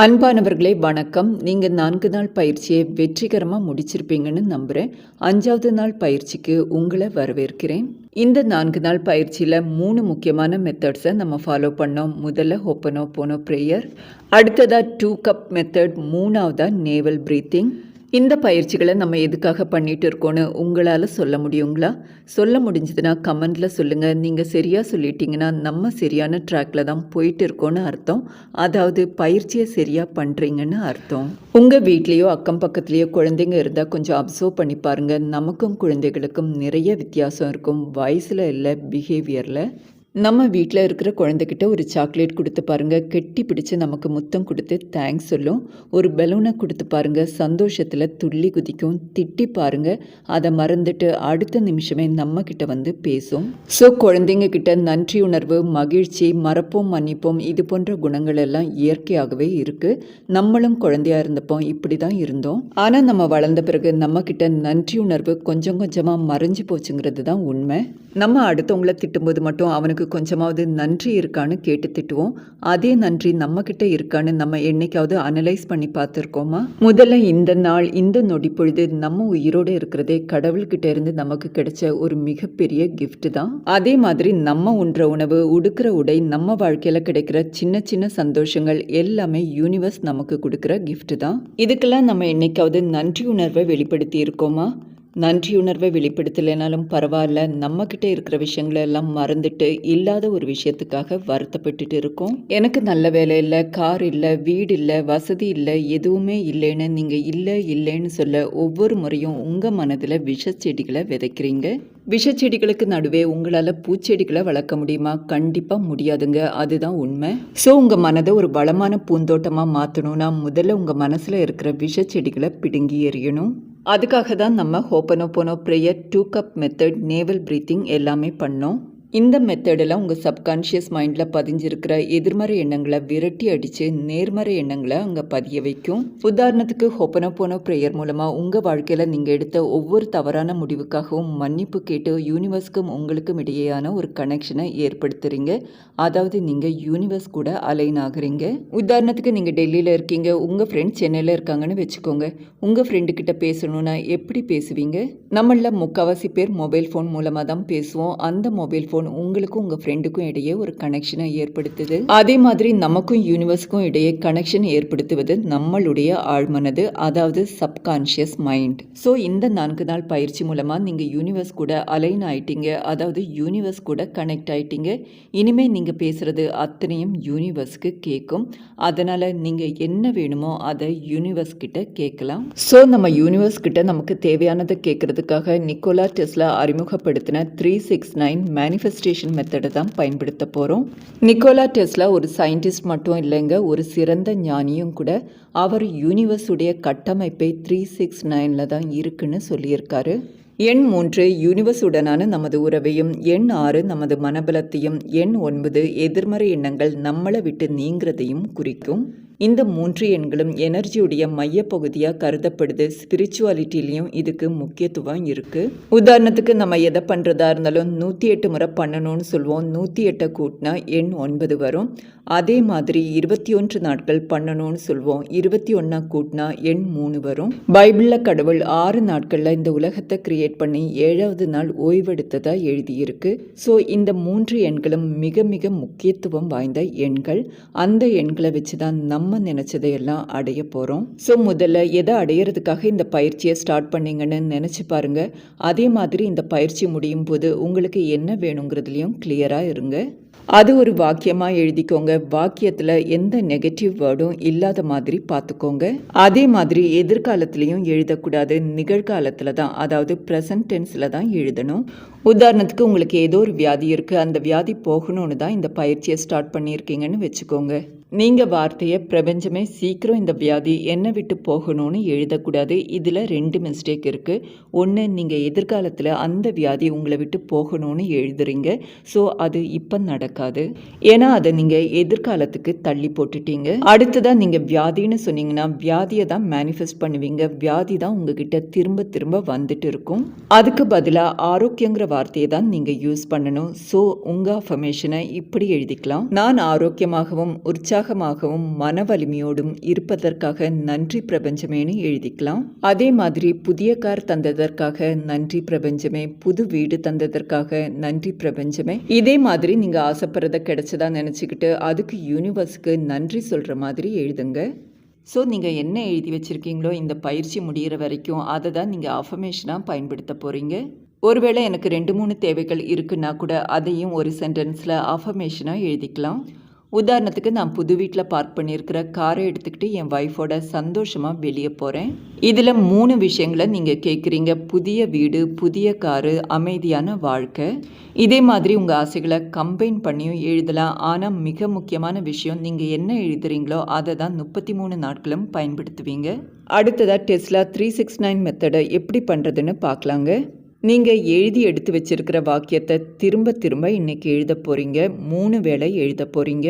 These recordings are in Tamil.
அன்பானவர்களே வணக்கம். நீங்கள் நான்கு நாள் பயிற்சியை வெற்றிகரமாக முடிச்சிருப்பீங்கன்னு நம்புகிறேன் அஞ்சாவது நாள் பயிற்சிக்கு உங்களை வரவேற்கிறேன். இந்த நான்கு நாள் பயிற்சியில் மூணு முக்கியமான மெத்தட்ஸை நம்ம ஃபாலோ பண்ணோம். முதல்ல ஹோப்பனோ போனோ ப்ரேயர் அடுத்ததாக டூ கப் மெத்தட் மூணாவதாக நேவல் ப்ரீத்திங் இந்த பயிற்சிகளை நம்ம எதுக்காக பண்ணிட்டு இருக்கோன்னு உங்களால் சொல்ல முடியுங்களா? சொல்ல முடிஞ்சதுன்னா கமெண்டில் சொல்லுங்கள் நீங்கள் சரியாக சொல்லிட்டீங்கன்னா நம்ம சரியான ட்ராக்ல தான் போயிட்டு இருக்கோன்னு அர்த்தம். அதாவது பயிற்சியை சரியாக பண்ணுறீங்கன்னு அர்த்தம். உங்கள் வீட்லேயோ அக்கம் பக்கத்துலேயோ குழந்தைங்க இருந்தால் கொஞ்சம் அப்சர்வ் பண்ணி பாருங்கள் நமக்கும் குழந்தைகளுக்கும் நிறைய வித்தியாசம் இருக்கும். வயசில் இல்லை பிஹேவியரில் நம்ம வீட்டில் இருக்கிற குழந்தைகிட்ட ஒரு சாக்லேட் கொடுத்து பாருங்கள் கெட்டி பிடிச்சு நமக்கு முத்தம் கொடுத்து தேங்க்ஸ் சொல்லும். ஒரு பலூனை கொடுத்து பாருங்கள் சந்தோஷத்தில் துள்ளி குதிக்கும். திட்டி பாருங்க. அதை மறந்துட்டு அடுத்த நிமிஷமே நம்ம வந்து பேசும். ஸோ குழந்தைங்க கிட்ட நன்றி உணர்வு மகிழ்ச்சி மறப்போம் மன்னிப்போம் இது போன்ற குணங்கள் எல்லாம் இயற்கையாகவே இருக்குது நம்மளும் குழந்தையா இருந்தப்போ இப்படி தான் இருந்தோம். ஆனால் நம்ம வளர்ந்த பிறகு நம்மக்கிட்ட நன்றி உணர்வு கொஞ்சம் கொஞ்சமாக மறைஞ்சு போச்சுங்கிறது தான் உண்மை. நம்ம அடுத்தவங்கள திட்டும்போது மட்டும் அவனுக்கு கொஞ்சமாவது நன்றி இருக்கான்னு கேட்டு திட்டுவோம். அதே நன்றி நம்ம கிட்ட இருக்கான்னு நம்ம என்னைக்காவது அனலைஸ் பண்ணி பார்த்துருக்கோமா? முதல்ல இந்த நாள் இந்த நொடி பொழுது நம்ம உயிரோடு இருக்கிறதே கடவுள்கிட்ட இருந்து நமக்கு கிடைச்ச ஒரு மிகப்பெரிய கிஃப்ட் தான். அதே மாதிரி நம்ம உண்ற உணவு உடுக்கிற உடை நம்ம வாழ்க்கையில கிடைக்கிற சின்ன சின்ன சந்தோஷங்கள் எல்லாமே யூனிவர்ஸ் நமக்கு கொடுக்குற கிஃப்ட் தான். இதுக்கெல்லாம் நம்ம என்னைக்காவது நன்றி உணர்வை வெளிப்படுத்தி இருக்கோமா நன்றியுணர்வை வெளிப்படுத்தலைனாலும் பரவாயில்ல. நம்மக்கிட்ட இருக்கிற விஷயங்களை எல்லாம் மறந்துட்டு இல்லாத ஒரு விஷயத்துக்காக வருத்தப்பட்டுட்டு இருக்கோம். எனக்கு நல்ல வேலை இல்லை கார் இல்லை வீடு இல்லை வசதி இல்லை எதுவுமே இல்லைன்னு நீங்கள் இல்லை இல்லைன்னு சொல்ல ஒவ்வொரு முறையும் உங்கள் மனதில் விஷச்செடிகளை விதைக்கிறீங்க. விஷச்செடிகளுக்கு நடுவே உங்களால் பூச்செடிகளை வளர்க்க முடியுமா? கண்டிப்பாக முடியாதுங்க. அதுதான் உண்மை. ஸோ உங்கள் மனதை ஒரு வளமான பூந்தோட்டமாக மாற்றணும்னா முதல்ல உங்கள் மனசில் இருக்கிற விஷச்செடிகளை பிடுங்கி எறியணும். அதுக்காக தான் நம்ம ho'oponopono prayer two cup method navel breathing எல்லாமே பண்ணோம். இந்த மெத்தடில் உங்கள் சப்கான்ஷியஸ் மைண்டில் பதிஞ்சிருக்கிற எதிர்மறை எண்ணங்களை விரட்டி அடித்து நேர்மறை எண்ணங்களை அங்கே பதிய வைக்கும். உதாரணத்துக்கு ஹொப்பன ப்ரேயர் மூலமாக உங்கள் வாழ்க்கையில் நீங்கள் எடுத்த ஒவ்வொரு தவறான முடிவுக்காகவும் மன்னிப்பு கேட்டு யூனிவர்ஸ்க்கும் உங்களுக்கும் இடையேயான ஒரு கனெக்ஷனை ஏற்படுத்துறீங்க. அதாவது நீங்கள் யூனிவர்ஸ் கூட அலைன் ஆகுறீங்க. உதாரணத்துக்கு நீங்கள் டெல்லியில் இருக்கீங்க. உங்கள் ஃப்ரெண்ட் சென்னையில் இருக்காங்கன்னு வச்சுக்கோங்க. உங்கள் ஃப்ரெண்டு கிட்ட பேசணுன்னா எப்படி பேசுவீங்க? நம்மளில் முக்கால்வாசி பேர் மொபைல் ஃபோன் மூலமாக தான் பேசுவோம். அந்த மொபைல் ஃபோன் உங்களுக்கும் உங்கள் ஃப்ரெண்டுக்கும் இடையே ஒரு கனெக்ஷனை ஏற்படுத்துது. அதே மாதிரி நமக்கும் யூனிவர்ஸ்க்கும் இடையே கனெக்ஷன் ஏற்படுத்துவது நம்மளுடைய ஆழ்மனது அதாவது சப்கான்ஷியஸ் மைண்ட் ஸோ இந்த நான்கு நாள் பயிற்சி மூலமாக நீங்கள் யூனிவர்ஸ் கூட அலைன் ஆயிட்டீங்க அதாவது யூனிவர்ஸ் கூட கனெக்ட் ஆயிட்டீங்க. இனிமேல் நீங்கள் பேசுகிறது அத்தனையும் யூனிவர்ஸ்க்கு கேட்கும் அதனால் நீங்கள் என்ன வேணுமோ அதை யூனிவர்ஸ் கிட்ட கேட்கலாம் ஸோ நம்ம யூனிவர்ஸ் கிட்ட நமக்கு தேவையானதை கேட்கறதுக்காக நிக்கோலா டெஸ்லா அறிமுகப்படுத்தின த்ரீ சிக்ஸ் நைன் மேனிஃபெஸ்டேஷன் மெத்தடை தான் பயன்படுத்த போகிறோம் நிக்கோலா டெஸ்லா ஒரு சயின்டிஸ்ட் மட்டும் இல்லைங்க ஒரு சிறந்த ஞானியும் கூட. அவர் யூனிவர்ஸுடைய கட்டமைப்பை த்ரீ சிக்ஸ் நைனில் தான் இருக்குன்னு சொல்லியிருக்காரு. எண் மூன்று யூனிவர்ஸுடனான நமது உறவையும் எண் ஆறு நமது மனபலத்தையும் எண் ஒன்பது எதிர்மறை எண்ணங்கள் நம்மளை விட்டு நீங்கிறதையும் குறிக்கும். இந்த மூன்று எண்களும் எனர்ஜியுடைய மையப்பகுதியாக கருதப்படுது. ஸ்பிரிச்சுவாலிட்டிலையும் இதுக்கு முக்கியத்துவம் இருக்குது உதாரணத்துக்கு நம்ம எதை பண்ணுறதா இருந்தாலும் நூற்றி எட்டு முறை பண்ணணும்னு சொல்லுவோம் நூற்றி எட்டை கூட்டினா எண் ஒன்பது வரும். அதே மாதிரி இருபத்தி ஒன்று நாட்கள் பண்ணணும்னு சொல்லுவோம் இருபத்தி ஒன்றா கூட்டினா எண் மூணு வரும். பைபிளில் கடவுள் ஆறு நாட்களில் இந்த உலகத்தை கிரியேட் பண்ணி ஏழாவது நாள் ஓய்வெடுத்ததாக எழுதியிருக்கு. ஸோ இந்த மூன்று எண்களும் மிக மிக முக்கியத்துவம் வாய்ந்த எண்கள். அந்த எண்களை வச்சு தான் நம்ம நம்ம நினச்சதையெல்லாம் அடைய போகிறோம் ஸோ முதல்ல எதை அடையிறதுக்காக இந்த பயிற்சியை ஸ்டார்ட் பண்ணிங்கன்னு நினச்சி பாருங்க. அதே மாதிரி இந்த பயிற்சி முடியும் போது உங்களுக்கு என்ன வேணுங்கிறதுலையும் கிளியராக இருங்க. அது ஒரு வாக்கியமாக எழுதிக்கோங்க. வாக்கியத்தில் எந்த நெகட்டிவ் வேர்டும் இல்லாத மாதிரி பார்த்துக்கோங்க. அதே மாதிரி எதிர்காலத்துலேயும் எழுதக்கூடாது. நிகழ்காலத்தில் தான் அதாவது ப்ரெசன்ட் டென்ஸில் தான் எழுதணும். உதாரணத்துக்கு உங்களுக்கு ஏதோ ஒரு வியாதி இருக்குது அந்த வியாதி போகணும்னு தான் இந்த பயிற்சியை ஸ்டார்ட் பண்ணியிருக்கீங்கன்னு வச்சுக்கோங்க. நீங்கள் வார்த்தையை பிரபஞ்சமே சீக்கிரம் இந்த வியாதி என்னை விட்டு போகணும்னு எழுதக்கூடாது. இதில் ரெண்டு மிஸ்டேக் இருக்குது ஒன்று நீங்கள் எதிர்காலத்தில் அந்த வியாதி உங்களை விட்டு போகணும்னு எழுதுறீங்க. ஸோ அது இப்போ நடக்காது. ஏன்னா அதை நீங்கள் எதிர்காலத்துக்கு தள்ளி போட்டுட்டீங்க. அடுத்ததாக நீங்கள் வியாதின்னு சொன்னீங்கன்னா வியாதியை தான் மேனிஃபெஸ்ட் பண்ணுவீங்க. வியாதி தான் உங்ககிட்ட திரும்ப திரும்ப வந்துட்டு இருக்கும். அதுக்கு பதிலாக ஆரோக்கியங்கிற வார்த்தையை தான் நீங்கள் யூஸ் பண்ணணும். ஸோ உங்கள் அஃபர்மேஷனை இப்படி எழுதிக்கலாம். நான் ஆரோக்கியமாகவும் உற்சாக உற்சாகமாகவும் மன வலிமையோடும் இருப்பதற்காக நன்றி பிரபஞ்சமேன்னு எழுதிக்கலாம். அதே மாதிரி புதிய கார் தந்ததற்காக நன்றி பிரபஞ்சமே புது வீடு தந்ததற்காக நன்றி பிரபஞ்சமே. இதே மாதிரி நீங்கள் ஆசைப்படுறத கிடைச்சதா நினச்சிக்கிட்டு அதுக்கு யூனிவர்ஸுக்கு நன்றி சொல்கிற மாதிரி எழுதுங்க. ஸோ நீங்கள் என்ன எழுதி வச்சுருக்கீங்களோ இந்த பயிற்சி முடிகிற வரைக்கும் அதை தான் நீங்கள் அஃபர்மேஷனாக பயன்படுத்த போகிறீங்க ஒருவேளை எனக்கு ரெண்டு மூணு தேவைகள் இருக்குன்னா கூட அதையும் ஒரு சென்டென்ஸில் அஃபர்மேஷனாக எழுதிக்கலாம். உதாரணத்துக்கு நான் புது வீட்டில் பார்க் பண்ணியிருக்கிற காரை எடுத்துக்கிட்டு என் ஒய்ஃபோட சந்தோஷமாக வெளியே போகிறேன் இதில் மூணு விஷயங்களை நீங்கள் கேட்குறீங்க புதிய வீடு புதிய காரு அமைதியான வாழ்க்கை. இதே மாதிரி உங்கள் ஆசைகளை கம்பைன் பண்ணியும் எழுதலாம். ஆனால் மிக முக்கியமான விஷயம் நீங்கள் என்ன எழுதுறீங்களோ அதை தான் முப்பத்தி மூணு நாட்களும் பயன்படுத்துவீங்க. அடுத்ததாக டெஸ்லா த்ரீ சிக்ஸ் நைன் மெத்தடை எப்படி பண்ணுறதுன்னு பார்க்கலாங்க. நீங்கள் எழுதி எடுத்து வச்சிருக்கிற வாக்கியத்தை திரும்ப திரும்ப இன்னைக்கு எழுத போகிறீங்க மூணு வேளை எழுத போகிறீங்க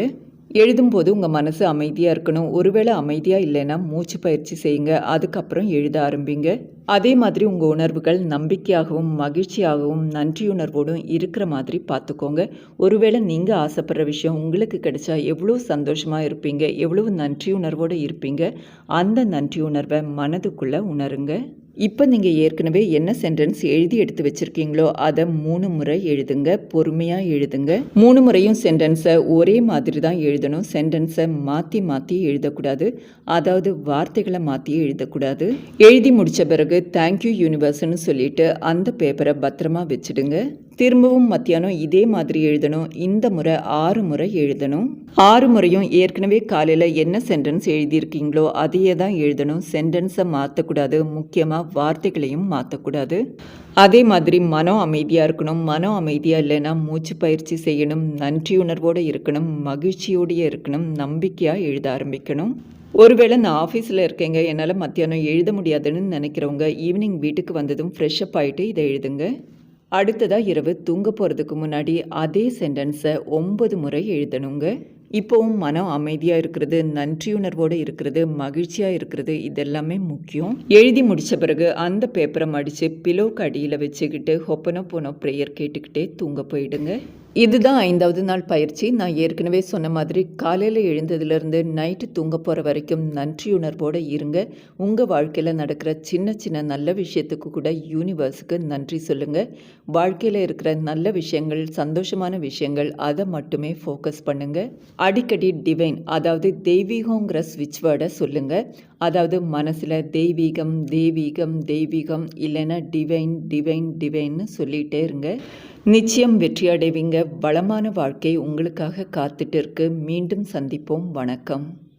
எழுதும்போது உங்கள் மனசு அமைதியாக இருக்கணும். ஒருவேளை அமைதியாக இல்லைன்னா மூச்சு பயிற்சி செய்யுங்க. அதுக்கப்புறம் எழுத ஆரம்பிங்க. அதே மாதிரி உங்கள் உணர்வுகள் நம்பிக்கையாகவும் மகிழ்ச்சியாகவும் நன்றியுணர்வோடும் இருக்கிற மாதிரி பார்த்துக்கோங்க ஒருவேளை நீங்கள் ஆசைப்படுற விஷயம் உங்களுக்கு கிடைச்சா எவ்வளோ சந்தோஷமாக இருப்பீங்க எவ்வளவு நன்றியுணர்வோடு இருப்பீங்க அந்த நன்றியுணர்வை மனதுக்குள்ளே உணருங்க. இப்போ நீங்கள் ஏற்கனவே என்ன சென்டென்ஸ் எழுதி எடுத்து வச்சுருக்கீங்களோ அதை மூணு முறை எழுதுங்க பொறுமையாக எழுதுங்க. மூணு முறையும் சென்டென்ஸை ஒரே மாதிரி தான் எழுதணும். சென்டென்ஸை மாற்றி மாற்றி எழுதக்கூடாது. அதாவது வார்த்தைகளை மாற்றி எழுதக்கூடாது. எழுதி முடித்த பிறகு தேங்க்யூ யூனிவர்ஸ்னு சொல்லிட்டு அந்த பேப்பரை பத்திரமா வச்சுடுங்க. திரும்பவும் மத்தியானம் இதே மாதிரி எழுதணும். இந்த முறை ஆறு முறை எழுதணும். ஆறு முறையும் ஏற்கனவே காலையில் என்ன சென்டென்ஸ் எழுதியிருக்கீங்களோ அதையே தான் எழுதணும். சென்டென்ஸை மாற்றக்கூடாது முக்கியமாக வார்த்தைகளையும் மாற்றக்கூடாது அதே மாதிரி மனம் அமைதியாக இருக்கணும். மனம் அமைதியாக இல்லைன்னா மூச்சு பயிற்சி செய்யணும். நன்றியுணர்வோடு இருக்கணும். மகிழ்ச்சியோடையே இருக்கணும். நம்பிக்கையாக எழுத ஆரம்பிக்கணும். ஒருவேளை நான் ஆஃபீஸில் இருக்கேங்க என்னால் மத்தியானம் எழுத முடியாதுன்னு நினைக்கிறவங்க ஈவினிங் வீட்டுக்கு வந்ததும் ஃப்ரெஷ்அப் ஆகிட்டு இதை எழுதுங்க. அடுத்ததாக இரவு தூங்க போகிறதுக்கு முன்னாடி அதே சென்டென்ஸை ஒன்பது முறை எழுதணுங்க. இப்போவும் மனம் அமைதியாக இருக்கிறது நன்றியுணர்வோடு இருக்கிறது மகிழ்ச்சியாக இருக்கிறது இதெல்லாமே முக்கியம். எழுதி முடித்த பிறகு அந்த பேப்பரை மடித்து பிலோக்கு அடியில் வச்சுக்கிட்டு ஹொப்பனோ போனோ ப்ரேயர் கேட்டுக்கிட்டே தூங்க போயிடுங்க. இதுதான் ஐந்தாவது நாள் பயிற்சி. நான் ஏற்கனவே சொன்ன மாதிரி காலையில் எழுந்ததுலேருந்து நைட்டு தூங்க போகிற வரைக்கும் நன்றியுணர்வோடு இருங்க. உங்கள் வாழ்க்கையில் நடக்கிற சின்ன சின்ன நல்ல விஷயத்துக்கு கூட யூனிவர்ஸுக்கு நன்றி சொல்லுங்கள் வாழ்க்கையில் இருக்கிற நல்ல விஷயங்கள் சந்தோஷமான விஷயங்கள் அதை மட்டுமே ஃபோக்கஸ் பண்ணுங்கள் அடிக்கடி டிவைன் அதாவது தெய்வீகங்கிற ஸ்விட்ச் வேர்டை சொல்லுங்கள் அதாவது மனசில் தெய்வீகம் தெய்வீகம் தெய்வீகம் இல்லைன்னா டிவைன் டிவைன் டிவைன்னு சொல்லிகிட்டே இருங்க. நிச்சயம் வெற்றி அடைவீங்க வளமான வாழ்க்கை உங்களுக்காக காத்துட்டு இருக்கு. மீண்டும் சந்திப்போம். வணக்கம்.